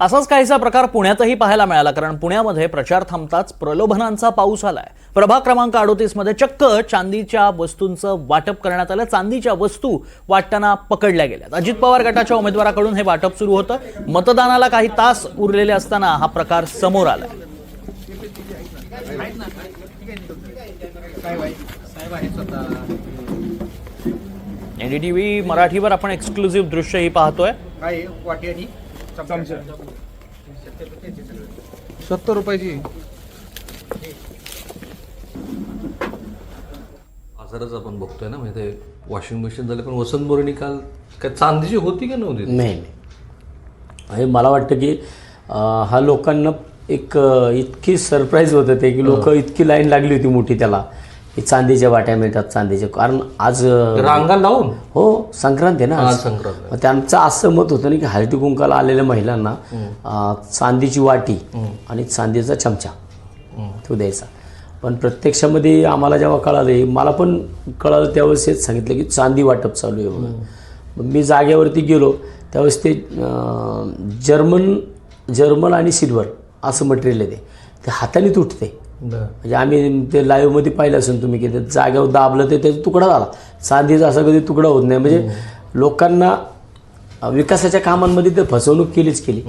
असाच काहीसा प्रकार पुण्यातही पाहायला मिळाला कारण पुण्यामध्ये प्रचार थांबताच प्रलोभनांचा पाऊस आलाय. प्रभाग क्रमांक अडोतीसमध्ये चक्क चांदीच्या वस्तूंचं वाटप करण्यात आलं. चांदीच्या वस्तू वाटताना पकडल्या गेल्यात. अजित पवार गटाच्या उमेदवाराकडून हे वाटप सुरू होतं. मतदानाला काही तास उरलेले असताना हा प्रकार समोर आलाय. एनडीटीव्ही मराठीवर आपण एक्सक्लुझिव्ह दृश्य ही पाहतोय चमचा सत्तर रुपयाची. आजारच आपण बघतोय ना म्हणजे ते वॉशिंग मशीन झाले पण वसंत मोरणी काल काय चांदीची होती का नव्हती? नाही नाही. आणि मला वाटतं की अं, हा लोकांना एक अं, इतकी सरप्राईज होत ते की लोक इतकी लाईन लागली होती मोठी त्याला. की चांदीच्या वाट्या मिळतात चांदीच्या कारण आज रांगा लावून? हो संक्रांत आहे ना आज. संक्रांत. मग त्यांचं असं मत होतं ना की हळदी कुंकाला आलेल्या महिलांना अं, चांदीची वाटी आणि चांदीचा चमचा तो द्यायचा. पण प्रत्यक्षामध्ये आम्हाला जेव्हा कळालं हे मला पण कळालं त्यावेळेस हेच सांगितलं की चांदी वाटप चालू आहे म्हणून. मग मी जागेवरती गेलो त्यावेळेस ते अं, जर्मन जर्मन आणि सिल्वर असं मटेरियल आहे ते. ते हाताने तुटते म्हणजे आम्ही ते लाईव्हमध्ये पाहिलं असेल तुम्ही की ते जागेवर दाबलं ते त्याचा तुकडा झाला. चांदीचा असा कधी तुकडा होत नाही. म्हणजे लोकांना विकासाच्या कामांमध्ये ते फसवणूक केलीच केली.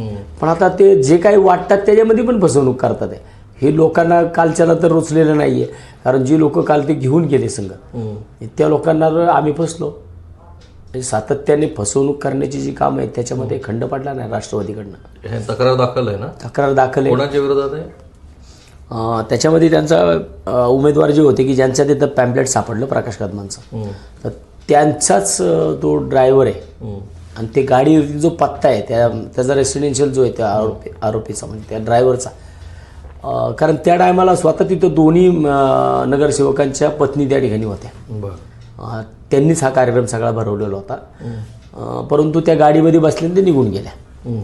पण आता ते जे काही वाटतात त्याच्यामध्ये पण फसवणूक करतात. आहे. हे लोकांना कालच्याला तर रुचलेलं नाही आहे कारण जी लोक काल ते घेऊन गेले संघ त्या लोकांना तर आम्ही फसलो म्हणजे सातत्याने फसवणूक करण्याची जी कामं आहेत त्याच्यामध्ये खंड पडला नाही राष्ट्रवादीकडनं. हे तक्रार दाखल आहे ना? तक्रार दाखल आहे. कोणाच्या विरोधात आहे? त्याच्यामध्ये त्यांचा उमेदवार जे होते की ज्यांच्या तिथं पॅम्पलेट सापडलं प्रकाश कदमांचं. तर त्यांचाच तो ड्रायव्हर आहे. आणि ते गाडी जो पत्ता आहे त्या त्याचा रेसिडेन्शियल जो आहे त्या आरोपी आरोपीचा म्हणजे त्या ड्रायव्हरचा कारण त्या टायमाला स्वतः तिथं दोन्ही नगरसेवकांच्या पत्नी त्या ठिकाणी होत्या. त्यांनीच हा कार्यक्रम सगळा भरवलेला होता. परंतु त्या गाडीमध्ये बसल्या आणि ते निघून गेल्या.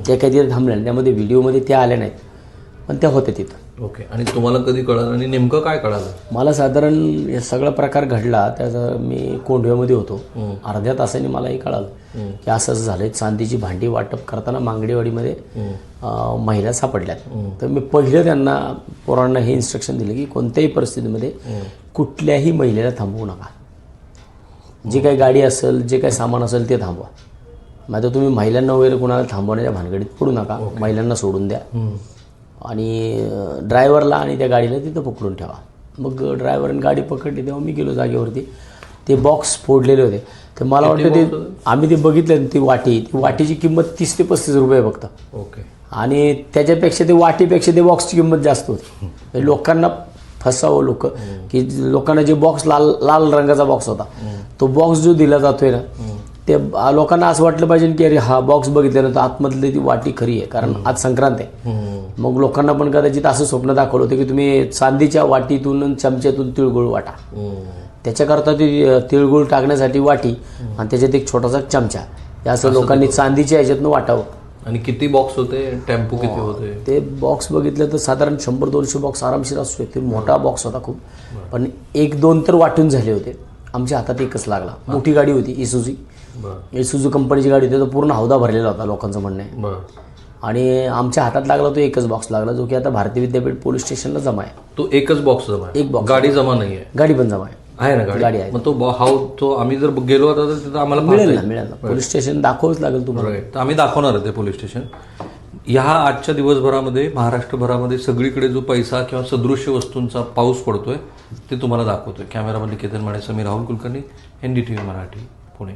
त्या काही तिथे थांबल्या. त्यामध्ये व्हिडिओमध्ये त्या आल्या नाहीत. पण त्या होत्या तिथं. ओके. आणि तुम्हाला कधी कळालं आणि नेमकं काय कळालं? मला साधारण हे सगळा प्रकार घडला त्याचा मी कोंढव्यामध्ये होतो. अर्ध्या तासाने मलाही कळालं की असं असं झालंय. चांदीची भांडी वाटप करताना मांगडेवाडीमध्ये महिला सापडल्यात. तर मी पहिलं त्यांना पोरांना हे इन्स्ट्रक्शन दिलं की कोणत्याही परिस्थितीमध्ये कुठल्याही महिलेला थांबवू नका. जी काही गाडी असेल जे काही सामान असेल ते थांबवा. मग आता तुम्ही महिलांना वगैरे कुणाला थांबवण्याच्या भानगडीत पडू नका. महिलांना सोडून द्या. आणि ड्रायव्हरला आणि त्या गाडीला तिथं पकडून ठेवा. मग ड्रायव्हरने गाडी पकडली तेव्हा मी गेलो जागेवरती. ते बॉक्स फोडलेले होते. तर मला वाटतं ते आम्ही ते बघितलं ती वाटी. ती वाटीची किंमत तीस ते पस्तीस रुपये फक्त. ओके. आणि त्याच्यापेक्षा ते वाटीपेक्षा ते बॉक्सची किंमत जास्त होती. लोकांना फसावं लोक. की लोकांना जे बॉक्स लाल लाल रंगाचा बॉक्स होता तो बॉक्स जो दिला जातोय ना ते लोकांना असं वाटलं पाहिजे की अरे हा बॉक्स बघितल्यानंतर आतमधली ती वाटी खरी आहे. कारण आज संक्रांत आहे. मग लोकांना पण कदाचित असं स्वप्न दाखवलं होतं की तुम्ही चांदीच्या वाटीतून चमच्यातून तिळगुळ वाटा. त्याच्याकरता ती तिळगुळ टाकण्यासाठी वाटी आणि त्याच्यात एक छोटासा चमचा. हे असं लोकांनी चांदीच्या ह्याच्यातनं वाटावं. आणि किती बॉक्स होते? टेम्पो किती होते? ते बॉक्स बघितलं तर साधारण शंभर दोनशे बॉक्स आरामशीर असू शकते मोठा बॉक्स होता खूप. पण एक दोन तर वाटून झाले होते. आमच्या हातात एकच लागला. मोठी गाडी होती इसुजी बरं. इसुजू कंपनीची गाडी होती तो पूर्ण हौदा भरलेला होता लोकांचं म्हणणं. आहे आणि आमच्या हातात लागला तो एकच बॉक्स लागला जो की आता भारतीय विद्यापीठ पोलीस स्टेशनला जमा आहे. तो एकच बॉक्स जमा आहे? एक box. गाडी जमा नाही आहे गाडी पण जमा आहे. आहे ना गाडी? आहे. मग तो हाव तो आम्ही जर गेलो आता तर तिथं आम्हाला मिळेल ना मिळेल ना. पोलीस स्टेशन दाखवच लागेल तुम्हाला. तर आम्ही दाखवणार ते पोलीस स्टेशन. ह्या आजच्या दिवसभरामध्ये महाराष्ट्रभरामध्ये सगळीकडे जो पैसा किंवा सदृश्य वस्तूंचा पाऊस पडतोय ते तुम्हाला दाखवतोय. कॅमेरामध्ये Ketan Mane Samir Rahul Kulkarni N D T V Marathi Pune.